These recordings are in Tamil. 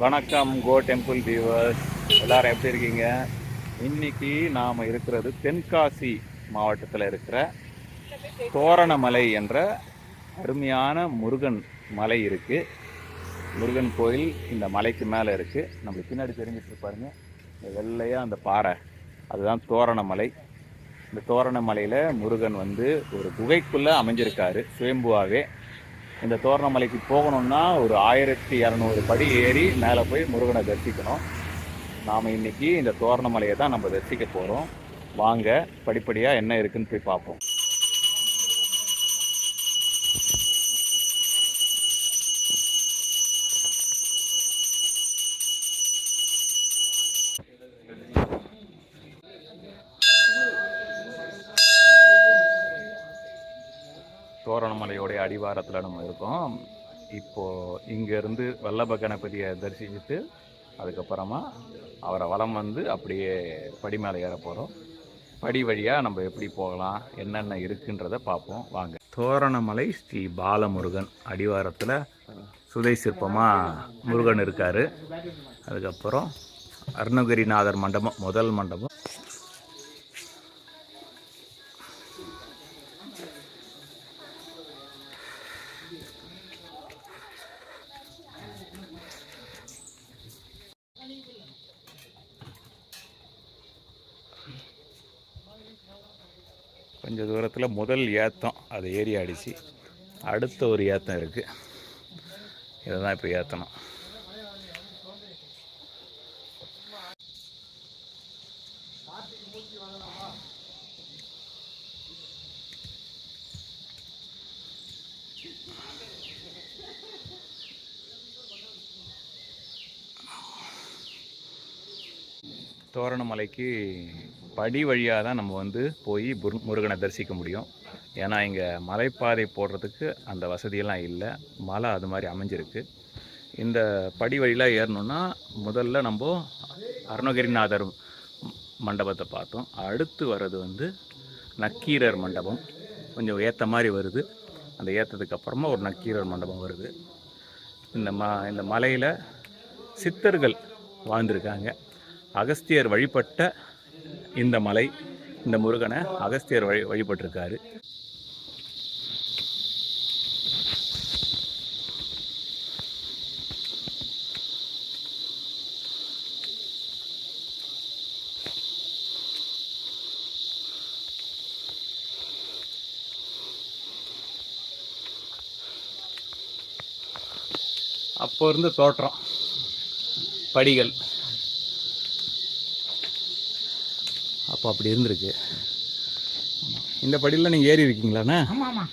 வணக்கம் கோ டெம்பிள் வியூவர்ஸ் எல்லாரும் எப்படி இருக்கீங்க? இன்னைக்கு நாம் இருக்கிறது தென்காசி மாவட்டத்தில் இருக்கிற தோரணமலை என்ற அருமையான முருகன் மலை இருக்குது முருகன் கோயில் இந்த மலைக்கு மேலே இருக்குது நம்மளுக்கு பின்னாடி தெரிஞ்சிட்டு பாருங்க. இந்த அந்த பாறை. அதுதான் தோரணமலை. இந்த தோரணமலையில் முருகன் வந்து ஒரு குகைக்குள்ளே அமைஞ்சிருக்காரு சுயம்புவாவே. இந்த தோரணமலைக்கு போகணும்னா ஒரு ஆயிரத்தி இரநூறு படி ஏறி மேலே போய் முருகனை தரிசிக்கணும். நாம் இன்னைக்கு இந்த தோரணமலையை தான் நம்ம தரிசிக்க போகிறோம் வாங்க படிப்படியாக என்ன இருக்குதுன்னு போய் பார்ப்போம். தோரணமலையோடைய அடிவாரத்தில் நம்ம இருக்கோம். இப்போது இங்கேருந்து வல்லப கணபதியை தரிசிச்சுட்டு அதுக்கப்புறமா அவரை வளம் வந்து அப்படியே படி மேலே ஏற போகிறோம் படி வழியாக நம்ம எப்படி போகலாம் என்னென்ன இருக்குன்றதை பார்ப்போம். வாங்க. தோரணமலை ஸ்ரீ பாலமுருகன் அடிவாரத்தில் சுதை சிற்பமாக முருகன் இருக்கார். அதுக்கப்புறம் அருணகிரிநாதர் மண்டபம் முதல் மண்டபம். கொஞ்சம் தூரத்தில் முதல் ஏத்தம் அது ஏறி அடித்து அடுத்த ஒரு ஏத்தம் இருக்குது இதை தான் இப்போ ஏற்றணும் தோரணமலைக்கு படி வழியாக தான் நம்ம வந்து போய் முருகனை தரிசிக்க முடியும். ஏன்னா இங்கே மலைப்பாதை போடுறதுக்கு அந்த வசதியெல்லாம் இல்லை. மலை அது மாதிரி அமைஞ்சிருக்கு. இந்த படி வழியில் ஏறணும்னா முதல்ல நம்ம அருணகிரிநாதர் மண்டபத்தை பார்த்தோம். அடுத்து வர்றது வந்து நக்கீரர் மண்டபம். கொஞ்சம் ஏற்ற மாதிரி வருது. அந்த ஏற்றதுக்கு அப்புறமா ஒரு நக்கீரர் மண்டபம் வருது. இந்த ம இந்த மலையில் சித்தர்கள் வாழ்ந்திருக்காங்க. அகஸ்தியர் வழிபட்ட இந்த மலை இந்த முருகனை அகஸ்தியர் வழி வழிபட்டிருக்காரு. அப்போ இருந்த தோற்றம் படிகள். அப்போ அப்படி இருந்திருக்கு. இந்த படியில் நீங்கள் ஏறி இருக்கீங்களாண்ணா? ஆமாம் ஆமாம்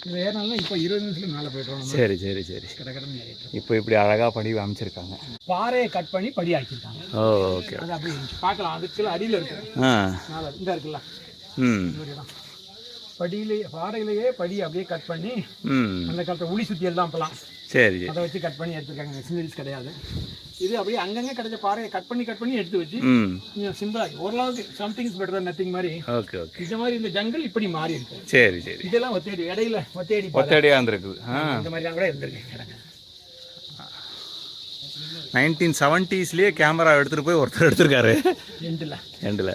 இது ஏறினாலும் இப்போ இருபது நிமிஷத்துல மேலே போய்ட்டோம் நம்ம சரி சரி சரி. இப்போ இப்படி அழகாக படி அமைச்சிருக்காங்க. பாறையை கட் பண்ணி படி ஆக்கிட்டாங்க. ஓ ஓகே அது அப்படி. பார்க்கலாம் அதுக்குள்ள அடியில் இருக்கு. ஆ. இந்த இருக்குல்ல. ம். இந்த மாதிரி தான். படியிலே பாறையிலேயே படி அப்படியே கட் பண்ணி அந்த காலத்தில் உளி சுத்தியல் தான் அப்பலாம் சரி சரி. அதை வச்சு கட் பண்ணி எடுத்துருக்காங்க. மிஷினரிஸ் கிடையாது. இது அப்படியே அங்கங்கே கிடைச்ச பாறையை கட் பண்ணி கட் பண்ணி எடுத்து வச்சு கொஞ்சம் சிம்பிளாக ஓரளவுக்கு சம்திங் இஸ் பெட்டர் நத்திங் மாதிரி. Okay okay. இந்த மாதிரி இந்த ஜங்கல் இப்படி மாறி இருக்கு. சரி சரி. இதெல்லாம் ஒத்தேடி இடையில ஒத்தேடி. ஒத்தடியாக இருந்திருக்குது இந்த மாதிரிலாம் கூட இருந்திருக்கு. நைன்டீன் செவன்ட்டீஸ்லேயே கேமரா எடுத்துகிட்டு போய் ஒருத்தர் எடுத்திருக்காரு. எண்டில். எண்டில்.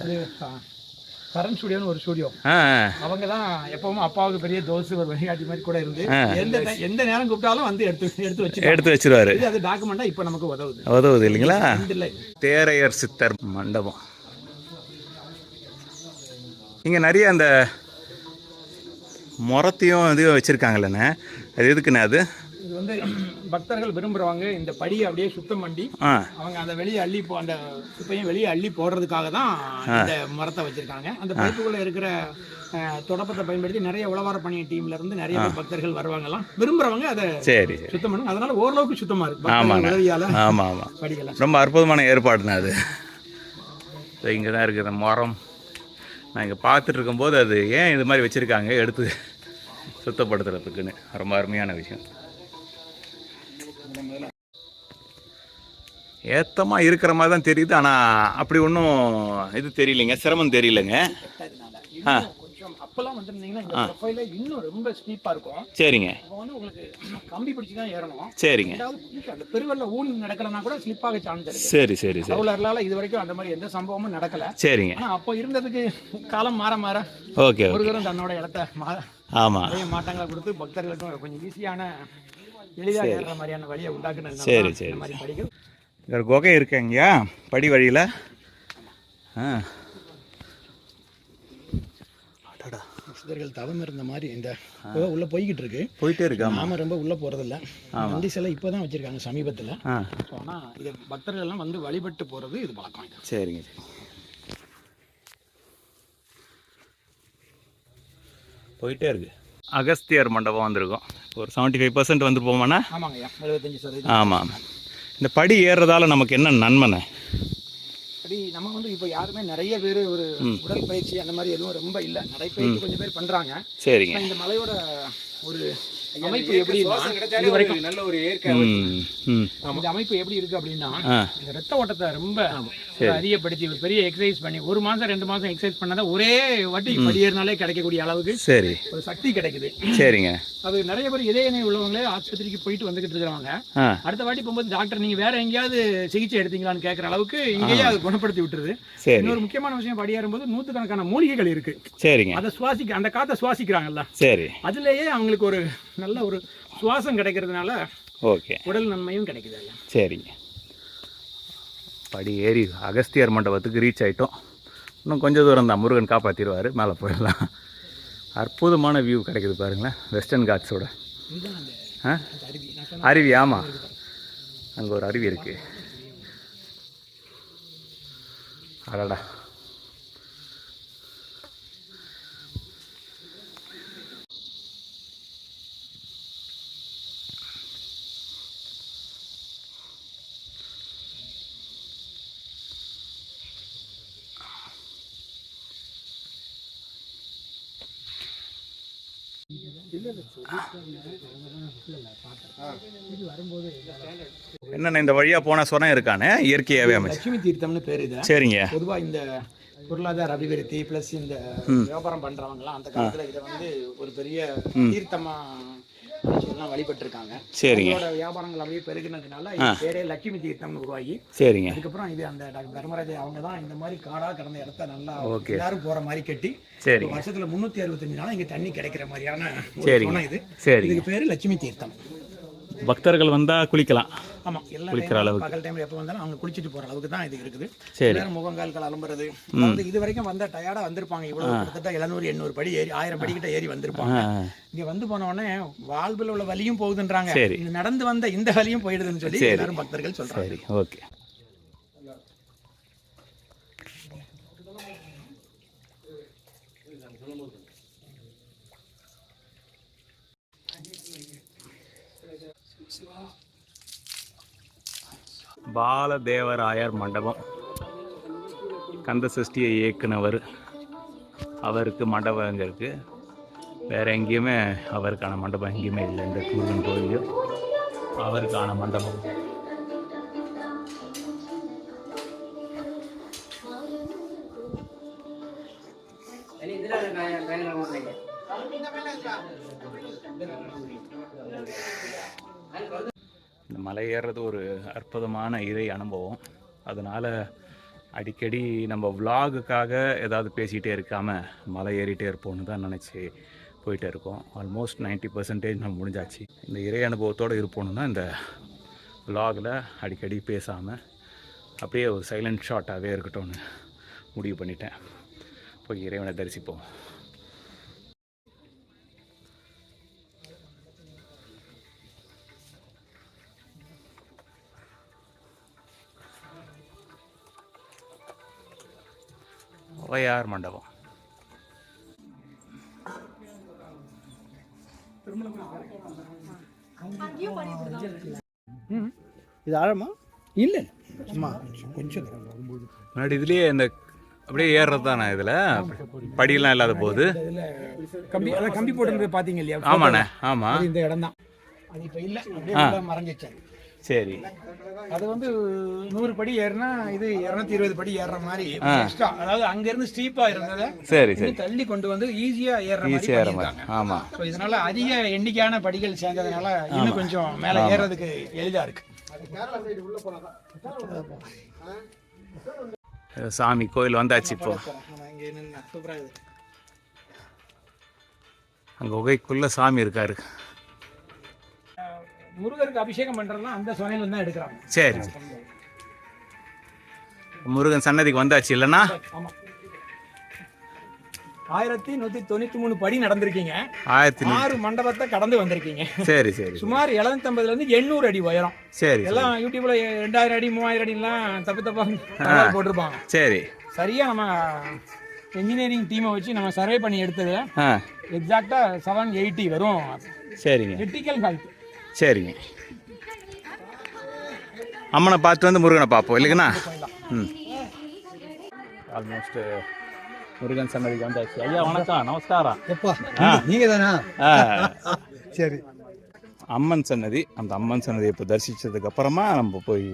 கரண் ஸ்டுடியோன்னு ஒரு ஸ்டுடியோ. அவங்க தான் எப்பவும் அப்பாவுக்கு பெரிய தோசை ஒரு வழிகாட்டி மாதிரி கூட இருந்து. எந்த எந்த நேரம் கூப்பிட்டாலும் வந்து எடுத்து எடுத்து வச்சு எடுத்து வச்சிருவாரு. அது டாக்குமெண்டா இப்போ நமக்கு உதவுது. உதவுது இல்லைங்களா? இல்லை தேரையர் சித்தர் மண்டபம். இங்கே நிறைய அந்த முறத்தையும் இதையும் வச்சுருக்காங்களேண்ணே அது எதுக்குண்ணே அது? இது வந்து பக்தர்கள் விரும்புறவங்க இந்த படியை அப்படியே சுத்தம் பண்ணி அவங்க அதை வெளியே அள்ளி போ அந்த குப்பையும் வெளியே அள்ளி போடுறதுக்காக தான் இந்த மரத்தை வச்சிருக்காங்க. அந்த பைப்புக்குள்ள இருக்கிற தொடப்பத்தை பயன்படுத்தி நிறைய உழவார பணி டீம்ல இருந்து நிறைய பக்தர்கள் வருவாங்கலாம் விரும்புறவங்க அதை சரி சுத்தம் பண்ணுங்க. அதனால ஓரளவுக்கு சுத்தமா இருக்கு. உதவியால ஆமாம் ஆமாம் படிக்கலாம். ரொம்ப அற்புதமான ஏற்பாடுண்ணே அது. இங்கே தான் இருக்குது மரம். நான் இங்கே பார்த்துட்டு இருக்கும்போது அது ஏன் இது மாதிரி வச்சுருக்காங்க? எடுத்து சுத்தப்படுத்துறதுக்குன்னு. ரொம்ப அருமையான விஷயம். ஏத்தமாக இருக்கிற மாதிரி தான் தெரியுது ஆனால் அப்படி ஒன்றும் இது தெரியலைங்க சிரமம் தெரியலைங்க. ஆ கொஞ்சம் அப்பெல்லாம் வந்துருந்தீங்கன்னா இந்த ப்ரொஃபைல இன்னும் ரொம்ப ஸ்டீப்பா இருக்கும். சரிங்க. இப்போ வந்து உங்களுக்கு கம்பி பிடிச்சி தான் ஏறணும். சரிங்க. அந்த பெருவெல்ல ஊன் நடக்கலன்னா கூட சான்ஸ் இருக்கு. சரி சரி சரி. இது வரைக்கும் அந்த மாதிரி எந்த சம்பவமும் நடக்கல. சரிங்க. ஆனா அப்போ இருந்ததுக்கு காலம் மாற மாற ஓகே முருகரும் தன்னோட இடத்த மா ஆமாம் நிறைய மாற்றங்களை கொடுத்து பக்தர்களுக்கும் கொஞ்சம் ஈஸியான எளிதாக ஏறுற மாதிரியான வழியை உண்டாக்குனது சரி, சரி, மாதிரி படிகள் ஒரு குகை இருக்குங்கய்யா படி வழியில்? ஆ. சித்தர்கள் தவம் இருந்த மாதிரி இந்த குகை உள்ள போய்கிட்டு இருக்கு. போயிட்டே இருக்காமா நாம ரொம்ப உள்ள போறதில்ல. நந்தி சிலை இப்போதான் வச்சிருக்காங்க சமீபத்துல. ஆனா இது பக்தர்கள் எல்லாம் வந்து வழிபட்டு போறது இது பழக்கம் இது. சரிங்க சரி. போயிட்டே இருக்கு. அகஸ்தியர் மண்டபம் வந்திருக்கோம். ஒரு செவன்ட்டி ஃபைவ் பர்சன்ட் வந்துருப்போமாண்ணா ஆமாம் இந்த படி ஏறுறதால நமக்கு என்ன நன்மைண்ணே? அப்படி நம்ம வந்து இப்போ யாருமே நிறைய பேர் ஒரு உடல் பயிற்சி அந்த மாதிரி எதுவும் ரொம்ப இல்லை. நடைப்பயிற்சி கொஞ்சம் பேர் பண்றாங்க. சரிங்க. இந்த மலையோட ஒரு அமைப்பு எப்படின்னா இது வரைக்கும் நல்ல ஒரு இயற்கை இந்த அமைப்பு எப்படி இருக்கு அப்படின்னா இந்த ரத்த ஓட்டத்தை ரொம்ப ஒரு அதிகப்படுத்தி ஒரு பெரிய எக்ஸசைஸ் பண்ணி ஒரு மாசம் ரெண்டு மாசம் எக்ஸசைஸ் பண்ணாதான் ஒரே வாட்டி படியேறினாலே கிடைக்கக்கூடிய அளவுக்கு சரி. ஒரு சக்தி கிடைக்குது. சரிங்க. அது நிறைய பேர் இதய நோய் உள்ளவங்களே ஆஸ்பத்திரிக்கு போயிட்டு வந்துகிட்டு இருக்கிறவங்க. ஆ. அடுத்த வாட்டி போகும்போது டாக்டர் நீங்க வேற எங்கேயாவது சிகிச்சை எடுத்தீங்களான்னு கேட்குற அளவுக்கு இங்கேயே அது குணப்படுத்தி விட்டுருது. இன்னொரு முக்கியமான விஷயம் படியேறும்போது நூற்றுக்கணக்கான மூலிகைகள் இருக்கு. சரிங்க. அதை சுவாசிக்க அந்த காத்தை சுவாசிக்கிறாங்கல்ல. சரி. அதுலேயே அவங்களுக்கு ஒரு நல்ல ஒரு சுவாசம் கிடைக்கிறதுனால ஓகே. உடல் நன்மையும் கிடைக்குது அதுல. சரிங்க. படி ஏறி அகஸ்தியர் மண்டபத்துக்கு ரீச் ஆயிட்டோம். இன்னும் கொஞ்சம் தூரம் தான். முருகன் காப்பாற்றிடுவார் மேலே போயிடலாம். அற்புதமான வியூ கிடைக்குது பாருங்களேன். வெஸ்டர்ன் காட்ஸோட அருவி ஆமாம் அங்கே ஒரு அருவி இருக்குது அடடா. என்னண்ணே இந்த வழியாக போனால் சொன்ன இருக்கானே? இயற்கையாகவே அமைச்சு. லட்சுமி தீர்த்தம்னு பேர் இது. சரிங்க. பொதுவா இந்த பொருளாதார அபிவிருத்தி பிளஸ் இந்த வியாபாரம் பண்றவங்கலாம் அந்த காலத்துல இதை வந்து ஒரு பெரிய தீர்த்தமா நினைச்சு எல்லாம் வழிபட்டிருக்காங்க. சரிங்க. வியாபாரங்கள் அப்படியே பெருகினதுனால பேரே லட்சுமி தீர்த்தம்னு உருவாகி சரிங்க. அதுக்கப்புறம் இது அந்த டாக்டர் தர்மராஜ் அவங்க தான் இந்த மாதிரி காடா கடந்த இடத்த நல்லா Okay. எல்லாரும் போற மாதிரி கட்டி ஒரு வருஷத்துல முன்னூத்தி அறுபத்தஞ்சு நாள் இங்க தண்ணி கிடைக்கிற மாதிரியான. துணை இது. சரிங்க. இதுக்கு பேரு லட்சுமி தீர்த்தம். பக்தர்கள் வந்தால் குளிக்கலாம். ஆமா எல்லா குளிக்கிற அளவுக்கு. பகல் டைம்ல எப்போ வந்தாலும் அவங்க குளிச்சுட்டு போற அளவுக்கு தான் இது இருக்குது. சரி. முகங்கால்கள் அலம்புறது. அதாவது இது வரைக்கும் வந்தா டயர்டா வந்திருப்பாங்க. இவ்வளவு கிட்டத்தட்ட எழுநூறு எண்ணூறு படி ஏறி ஆயிரம் படி கிட்ட ஏறி வந்திருப்பாங்க. இங்க வந்து போன உடனே வாழ்வில் உள்ள வலியும் போகுதுன்றாங்க. நடந்து வந்த இந்த வலியும் போயிடுதுன்னு சொல்லி எல்லாரும் பக்தர்கள் சொல்றாங்க. சரி ஓகே. பாலதேவராயர் மண்டபம். கந்த சஷ்டியை இயக்குனவர். அவருக்கு மண்டபம் அங்கே இருக்குது வேறு எங்கேயுமே அவருக்கான மண்டபம் எங்கேயுமே இல்லை. இந்த முருகன் கோயிலையும் அவருக்கான மண்டபம். அற்புதமான இறை அனுபவம். அதனால் அடிக்கடி நம்ம விலாகுக்காக ஏதாவது பேசிகிட்டே இருக்காமல் மலை ஏறிட்டே இருப்போம்னு தான் நினச்சி போயிட்டே இருக்கோம். ஆல்மோஸ்ட் 90% பர்சன்டேஜ் நம்ம முடிஞ்சாச்சு. இந்த இறை அனுபவத்தோடு இருப்போம்னு தான் இந்த விலாகில் அடிக்கடி பேசாமல் அப்படியே ஒரு சைலண்ட் ஷாட்டாகவே இருக்கட்டும்னு முடிவு பண்ணிட்டேன். போய் இறைவனை தரிசிப்போம். ஓயார் மண்டபம். இது ஆழமா? இல்ல. சும்மா கொஞ்சம் முன்னாடி இதுலேயே இந்த அப்படியே ஏறுறது தானே இதில்? படியெல்லாம் இல்லாத போது. இதுல கம்பி அதான் கம்பி போட்டு பாத்தீங்க இல்லையா? ஆமாண்ணே ஆமாம் அது இந்த இடம் தான் அது இப்ப இல்ல அப்படியே உள்ள மறைஞ்சிச்சு சரி. அது வந்து நூறு படி ஏறினா இது இருநூத்தி இருபது படி ஏறுற மாதிரி. எக்ஸ்ட்ரா அதாவது அங்க இருந்து ஸ்டீப்பா இருந்ததை சரி சரி. தள்ளி கொண்டு வந்து ஈஸியா ஏறுற ஈஸியாக ஏற. மாதிரி. ஆமாம் ஸோ இதனால அதிக எண்ணிக்கையான படிகள் சேர்ந்ததுனால இன்னும் கொஞ்சம் மேலே ஏறுறதுக்கு எளிதா இருக்கு. சாமி கோயில் வந்தாச்சு இப்போ. அங்கே குகைக்குள்ளே சாமி இருக்காரு. முருகருக்கு அபிஷேகம் பண்றதுலாம் அந்த சோனையில தான் எடுக்கிறாங்க. சரி. முருகன் சன்னதிக்கு வந்தாச்சு இல்லைன்னா? ஆமா. ஆயிரத்தி நூத்தி தொண்ணூத்தி மூணு படி நடந்திருக்கீங்க. ஆயிரத்தி ஆறு மண்டபத்தை கடந்து வந்திருக்கீங்க. சரி சரி சுமார் 750 இருந்து எண்ணூறு அடி உயரம். சரி எல்லாம் யூடியூப்ல ரெண்டாயிரம் அடி மூவாயிரம் அடிலாம் தப்பு தப்பா போட்டிருப்பாங்க. சரி. சரியா நம்ம இன்ஜினியரிங் டீமை வச்சு நம்ம சர்வே பண்ணி எடுத்தது எக்ஸாக்டா செவன் எயிட்டி வரும். சரிங்க. கிரிட்டிக்கல் ஹைட் சரிங்க. அம்மனை பார்த்து வந்து முருகனை பார்ப்போம் இல்லைங்கண்ணா? ம். ஆல்மோஸ்ட் முருகன் சன்னதிக்கு வந்தாச்சு. ஐயா வணக்கம். நமஸ்காரம். நீங்க தானா ஆ, சரி. அம்மன் சன்னதி அந்த அம்மன் சன்னதியை இப்போ தரிசித்ததுக்கு அப்புறமா நம்ம போய்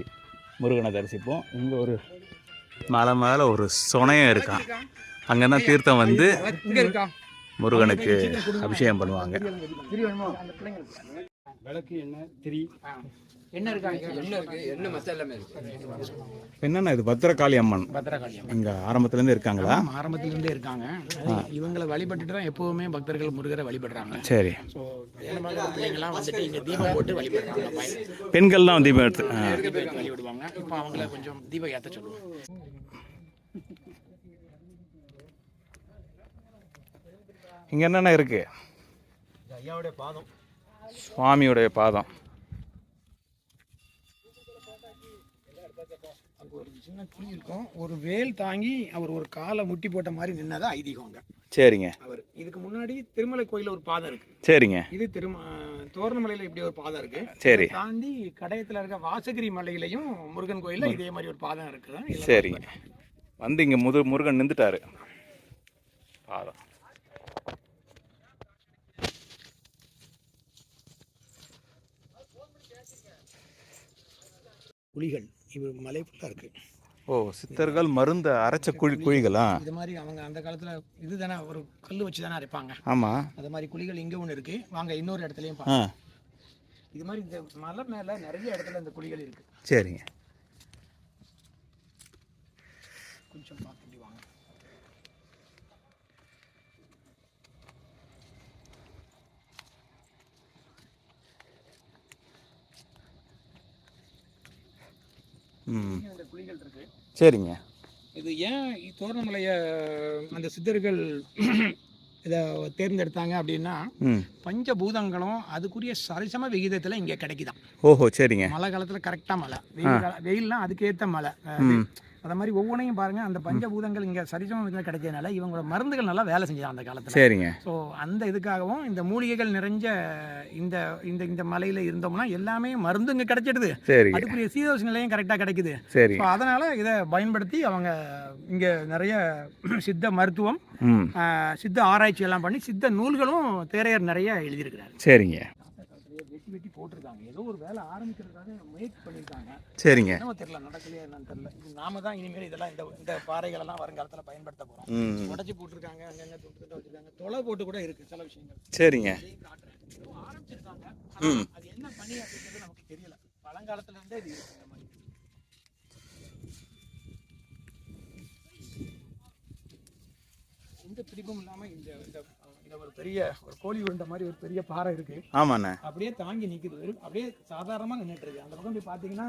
முருகனை தரிசிப்போம். இங்கே ஒரு மலை மேலே ஒரு சுனையம் இருக்கான். அங்கே தான் தீர்த்தம் வந்து இங்க இருக்கா முருகனுக்கு அபிஷேகம் பண்ணுவாங்க. விளக்கு எண்ணெய் திரி. என்ன இருக்காங்க என்ன இருக்கு? என்ன மத்த எல்லாமே என்னண்ணா இது பத்திரகாளி அம்மன். பத்திரகாளியம் இங்கே ஆரம்பத்துலேருந்து இருக்காங்களா? ஆரம்பத்துல இருந்தே இருக்காங்க. இவங்களை வழிபட்டுட்டு தான் எப்பவுமே பக்தர்கள் முருகரை வழிபடுறாங்க. சரி. ஸோ பிள்ளைங்களாம் வந்துட்டு இங்க தீபம் போட்டு வழிபடுறாங்க. பெண்கள்லாம் தீபம் எடுத்து வழிபடுவாங்க இப்போ அவங்கள கொஞ்சம் தீபம் ஏத்த சொல்லுவோம். இங்கே என்னென்ன இருக்கு? ஐயாவுடைய பாதம். சுவாமியுடைய பாதம். ஒரு சின்ன குழி இருக்கும். ஒரு வேல் தாங்கி அவர் ஒரு காலை முட்டி போட்ட மாதிரி நின்னதா ஐதீகங்க சரிங்க. அவர் இதுக்கு முன்னாடி திருமலை கோயில்ல ஒரு பாதை இருக்கு. சரிங்க. இது திரும தோரணமலையில இப்படி ஒரு பாதை இருக்கு. சரி. தாண்டி கடையத்துல இருக்க வாசகிரி மலையிலையும் முருகன் கோயில்ல இதே மாதிரி ஒரு பாதம் இருக்குது சரிங்க. வந்து இங்கே முது முருகன் நின்றுட்டாரு. பாதம். குழிகள் இது மலை ஃபுல்லா இருக்கு. ஓ சித்தர்கள் மருந்த அரைச்ச குழி குழிகளா இது மாதிரி அவங்க அந்த காலத்துல இதுதானே ஒரு கல் வச்சு தானே அரைப்பாங்க. ஆமாம் அது மாதிரி குழிகள் இங்க ஒன்று இருக்கு. வாங்க இன்னொரு இடத்துலயும் பார்க்கலாம் இது மாதிரி இந்த மலை மேல நிறைய இடத்துல இந்த குழிகள் இருக்கு. சரிங்க. கொஞ்சம் பார்த்து இப்படி வாங்க ம் இங்க இந்த குழிகள் இருக்கு. சரிங்க. இது ஏன் தோரணமலைய அந்த சித்தர்கள் இதை தேர்ந்தெடுத்தாங்க அப்படின்னா பஞ்சபூதங்களும் அதுக்குரிய சரிசம விகிதத்துல இங்க கிடைக்குதாம். ஓஹோ சரிங்க. மழை காலத்துல கரெக்டா மழை. வெயில் கால வெயில்னா அதுக்கேத்த மழை. அத மாதிரி ஒவ்வொன்றையும் பாருங்க. அந்த பஞ்சபூதங்கள் இங்க சரிசம விகிதத்துல கிடைச்சதுனால இவங்களோட மருந்துகள் நல்லா வேலை செஞ்சாங்க அந்த காலத்துல. சரிங்க. ஸோ அந்த இதுக்காகவும் இந்த மூலிகைகள் நிறைஞ்ச இந்த இந்த இந்த மலையில இருந்தோம்னா எல்லாமே மருந்து இங்க கிடைச்சிடுது. அதுக்குரிய சீதோஷ நிலையம் கரெக்டா கிடைக்குது. ஸோ அதனால இதை பயன்படுத்தி அவங்க இங்க நிறைய சித்த மருத்துவம் சித்த ஆராய்ச்சி எல்லாம் பண்ணி சித்த நூல்களும் தேரையர் நிறைய எழுதியிருக்கிறாரு. சரிங்க. வெட்டி வெட்டி போட்டிருக்காங்க. ஏதோ ஒரு வேலை ஆரம்பிக்கிறதுக்காக முயற்சி பண்ணியிருக்காங்க சரிங்க. என்னவோ தெரியல நடக்கலையா என்னன்னு தெரியல. இது நாம தான் இனிமேல் இதெல்லாம் இந்த இந்த பாறைகள் எல்லாம் வருங்காலத்துல பயன்படுத்த போறோம். ம். உடச்சி போட்டிருக்காங்க அங்கங்க தொட்டு வச்சிருக்காங்க. தொலை போட்டு கூட இருக்கு சில விஷயங்கள். சரிங்க. ஏதோ ஆரம்பிச்சிருக்காங்க. அது என்ன பண்ணி அப்படிங்கிறது நமக்கு தெரியல. பழங்காலத்துல இருந்தே இது இருக்கு இந்த மாதிரி. எந்த பிடிப்பும் இல்லாம இந்த இந்த ஒரு பெரிய ஒரு கோழி உருண்டை மாதிரி ஒரு பெரிய பாறை இருக்கு. ஆமாண்ணே. அப்படியே தாங்கி நிக்குது. வெறும் அப்படியே சாதாரணமா நின்னுட்டு இருக்கு அந்த பக்கம் போய் பாத்தீங்கன்னா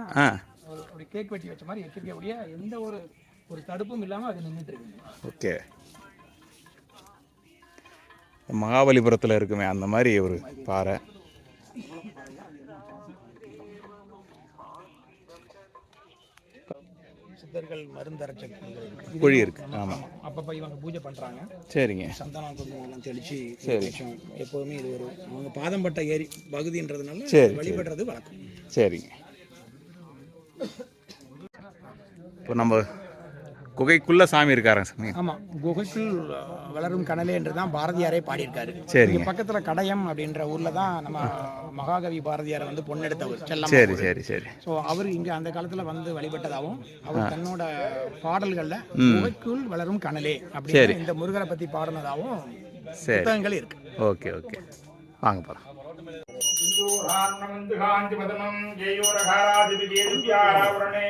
ஒரு கேக் வெட்டி வச்ச மாதிரி வச்சிருக்கக்கூடிய எந்த ஒரு ஒரு தடுப்பும் இல்லாம அது நின்னுட்டு இருக்கு ஓகே. மகாபலிபுரத்தில் இருக்குமே அந்த மாதிரி ஒரு பாறை. சித்தர்கள் மருந்தரைச்ச. குழி இருக்கு. ஆமாம் அப்பப்ப இவங்க பூஜை பண்றாங்க. சரிங்க. சந்தானம் குங்குமம் எல்லாம் தெளிச்சு சரி. எப்போதுமே இது ஒரு அவங்க பாதம் பட்ட ஏரி பகுதின்றதுனால சரி, வழிபடுறது வழக்கம். சரிங்க. இப்போ நம்ம குகைக்குள்ளே சாமி இருக்காரங்க சாமி? ஆமாம் குகைக்குள் வளரும் கனலே என்று தான் பாரதியாரே பாடியிருக்காரு. இங்க பக்கத்துல கடையம் அப்படின்ற ஊர்ல தான் நம்ம மகாகவி பாரதியார் வந்து பொண்ணெடுத்தவர் செல்லம் சரி சரி சரி. ஸோ அவர் இங்க அந்த காலத்துல வந்து வழிபட்டதாகவும் அவர் தன்னோட பாடல்கள்ல குகைக்குள் வளரும் கனலே அப்படின்னு இந்த முருகரை பத்தி பாடினதாகவும் சரி. புத்தகங்கள் இருக்கு. Okay okay. வாங்க போகலாம் காந்திபதனம் ஜெயோரகாராதிபிஜேதுபியாராவரணே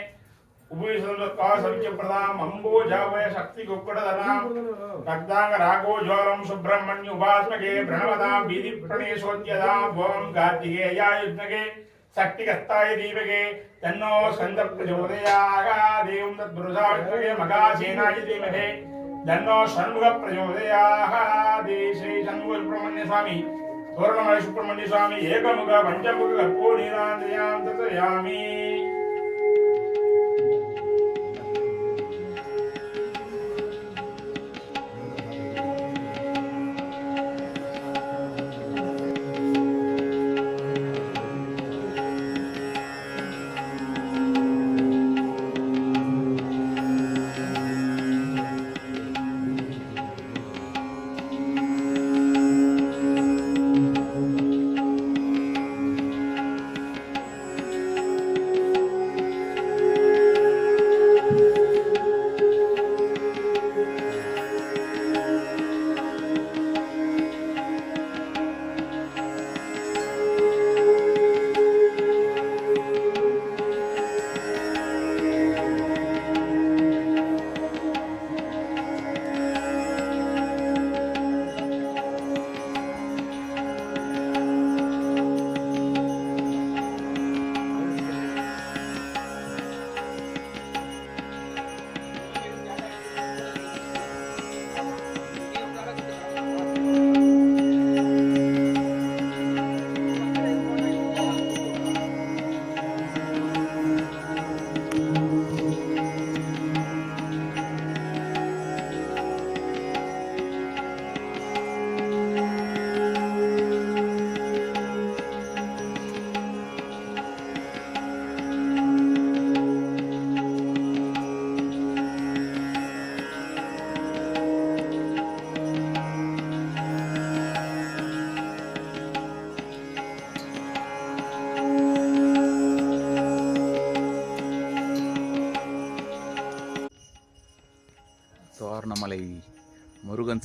உபயசந்தத்வாசவிச்சப்பிரதாம் அம்போஜாவய சக்தி குக்குடதனாம் ரக்தாங்க ராகோ ஜோரம் சுப்பிரமணிய உபாஸ்மகே பிரணவதாம் பீதி பிரணேசோத்யதாம் ஓம் கார்த்திகேயாயுத்மகே சக்திகஸ்தாய தீபகே தன்னோ ஸ்கந்த பிரச்சோதயாக தேவம் தத்புருஷாவித்மகே மகாசேனாய தீமகே தன்னோ ஷண்முக பிரச்சோதயாக தே ஸ்ரீ சண்முக சுப்பிரமணிய சுவாமி தோரணமலை சுப்பிரமணிய சுவாமி ஏகமுக பஞ்சமுக நீராந்திரியாம்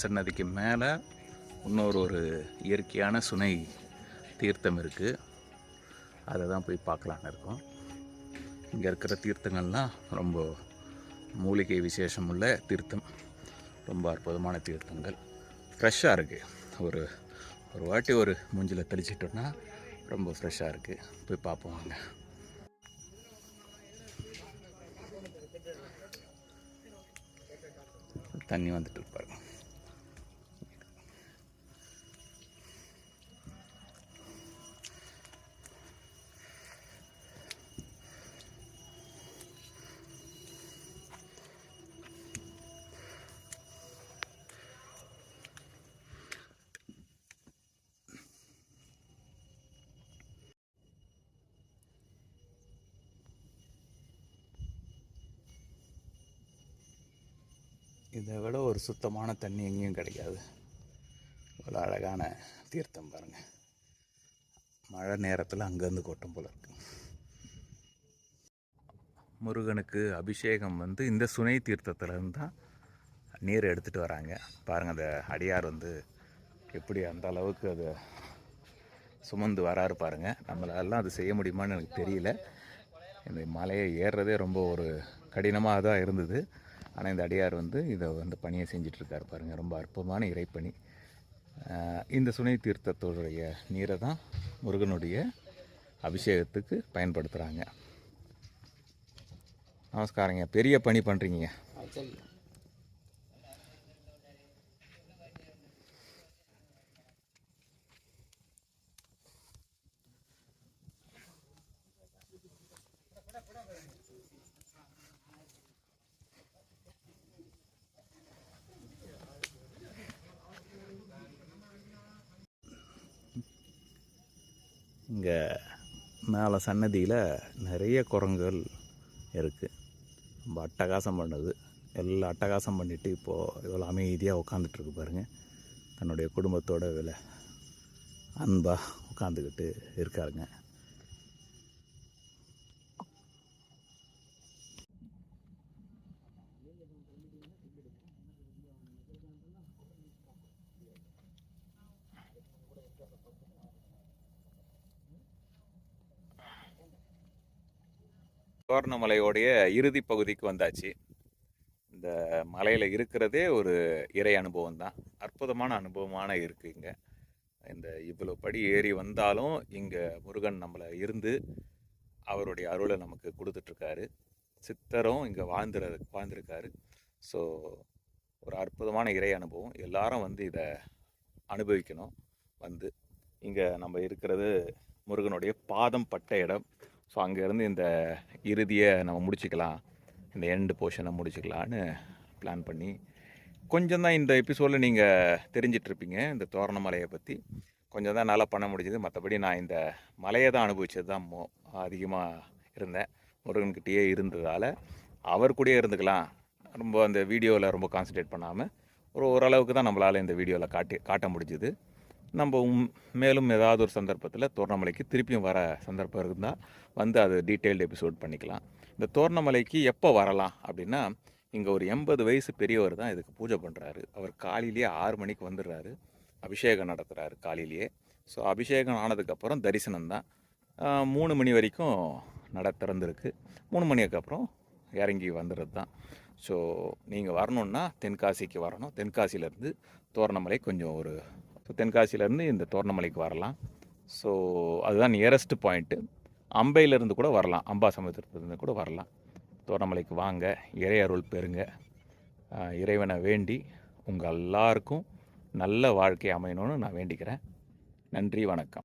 முருகன் சன்னதிக்கு மேலே இன்னொரு ஒரு இயற்கையான சுனை தீர்த்தம் இருக்குது அதை தான் போய் பார்க்கலான்னு இருக்கோம். இங்கே இருக்கிற தீர்த்தங்கள்லாம் ரொம்ப மூலிகை விசேஷம் உள்ள தீர்த்தம். ரொம்ப அற்புதமான தீர்த்தங்கள். ஃப்ரெஷ்ஷாக இருக்குது ஒரு ஒரு வாட்டி ஒரு மூஞ்சில் தெளிச்சிட்டோன்னா ரொம்ப ஃப்ரெஷ்ஷாக இருக்குது போய் பார்ப்போம் வாங்க. தண்ணி வந்துட்டு இருப்பாரு இதை விட ஒரு சுத்தமான தண்ணி எங்கேயும் கிடைக்காது. இவ்வளோ அழகான தீர்த்தம் பாருங்கள் மழை நேரத்தில் அங்கேருந்து கொட்டும் போல இருக்கு. முருகனுக்கு அபிஷேகம் வந்து இந்த சுனை தீர்த்தத்துலேருந்து தான் நீர் எடுத்துகிட்டு வராங்க. பாருங்கள் அந்த அடியார் வந்து எப்படி அந்த அளவுக்கு அதை சுமந்து வராரு பாருங்கள் நம்மளாலாம் அது செய்ய முடியுமான்னு எனக்கு தெரியல. இந்த மலையை ஏறுறதே ரொம்ப ஒரு கடினமாக தான் இருந்தது. ஆனால் இந்த அடியார் வந்து இதை வந்து பணியை செஞ்சிட்ருக்காரு பாருங்கள் ரொம்ப அற்புதமான இறைப்பணி. இந்த சுனை தீர்த்தத்துடைய நீரை தான் முருகனுடைய அபிஷேகத்துக்கு பயன்படுத்துகிறாங்க நமஸ்காரங்க. பெரிய பணி பண்ணுறீங்க இங்கே மேலே சன்னதியில் நிறைய குரங்குகள் இருக்குது ரொம்ப அட்டகாசம் பண்ணுது. எல்லாம் அட்டகாசம் பண்ணிவிட்டு இப்போது இவ்வளோ அமைதியாக உட்காந்துட்ருக்கு பாருங்கள் தன்னுடைய குடும்பத்தோட விலை அன்பாக உட்காந்துக்கிட்டு இருக்காருங்க. சுவர்ணமலையோடைய இறுதி பகுதிக்கு வந்தாச்சு. இந்த மலையில் இருக்கிறதே ஒரு இறை அனுபவம் தான் அற்புதமான அனுபவமான இருக்கு இங்கே. இந்த இவ்வளோ படி ஏறி வந்தாலும் இங்கே முருகன் நம்மளை இருந்து அவருடைய அருளை நமக்கு கொடுத்துட்ருக்காரு. சித்தரும் இங்கே வாழ்ந்துரு வாழ்ந்திருக்காரு. ஸோ ஒரு அற்புதமான இறை அனுபவம். எல்லாரும் வந்து இதை அனுபவிக்கணும். வந்து இங்கே நம்ம இருக்கிறது முருகனுடைய பாதம் பட்ட இடம். ஸோ அங்கேருந்து இந்த இறுதியை நம்ம முடிச்சுக்கலாம். இந்த எண்டு போர்ஷனை முடிச்சுக்கலான்னு பிளான் பண்ணி கொஞ்சம் தான் இந்த எபிசோடில் நீங்கள் தெரிஞ்சிட்ருப்பீங்க இந்த தோரணமலையை பற்றி கொஞ்சம் தான் நல்லா பண்ண முடிஞ்சது. மற்றபடி நான் இந்த மலையை தான் அனுபவித்தது தான் மோ அதிகமாக இருந்தேன். முருகன்கிட்டயே இருந்ததால் அவர் கூடயே இருந்துக்கலாம். ரொம்ப அந்த வீடியோவில் ரொம்ப கான்சன்ட்ரேட் பண்ணாமல் ஒரு ஓரளவுக்கு தான் நம்மளால் இந்த வீடியோவில் காட்டி காட்ட முடிஞ்சுது. நம்ம மேலும் ஏதாவது ஒரு சந்தர்ப்பத்தில் தோரணமலைக்கு திருப்பியும் வர சந்தர்ப்பம் இருந்தால் வந்து அது டீட்டெயில்டு எபிசோட் பண்ணிக்கலாம். இந்த தோரணமலைக்கு எப்போ வரலாம் அப்படின்னா இங்கே ஒரு எண்பது வயசு பெரியவர் தான் இதுக்கு பூஜை பண்ணுறாரு அவர் காலையிலேயே ஆறு மணிக்கு வந்துடுறாரு. அபிஷேகம் நடத்துகிறாரு காலையிலேயே. ஸோ அபிஷேகம் ஆனதுக்கப்புறம் தரிசனம் தான். மூணு மணி வரைக்கும் நட திறந்துருக்கு. மூணு மணிக்கு அப்புறம் இறங்கி வந்துடுறது தான். ஸோ நீங்கள் வரணுன்னா தென்காசிக்கு வரணும். தென்காசியிலேருந்து தோரணமலை கொஞ்சம் ஒரு ஸோ தென்காசியிலேருந்து இந்த தோரணமலைக்கு வரலாம். ஸோ அதுதான் நியரஸ்ட் பாயிண்ட்டு அம்பையிலேருந்து கூட வரலாம். அம்பா சமுத்திரத்துலேருந்து கூட வரலாம். தோரணமலைக்கு வாங்க. இறை அருள் பெறுங்க. இறைவனை வேண்டி உங்கள் எல்லாருக்கும் நல்ல வாழ்க்கை அமையணும்னு நான் வேண்டிக்கிறேன். நன்றி வணக்கம்.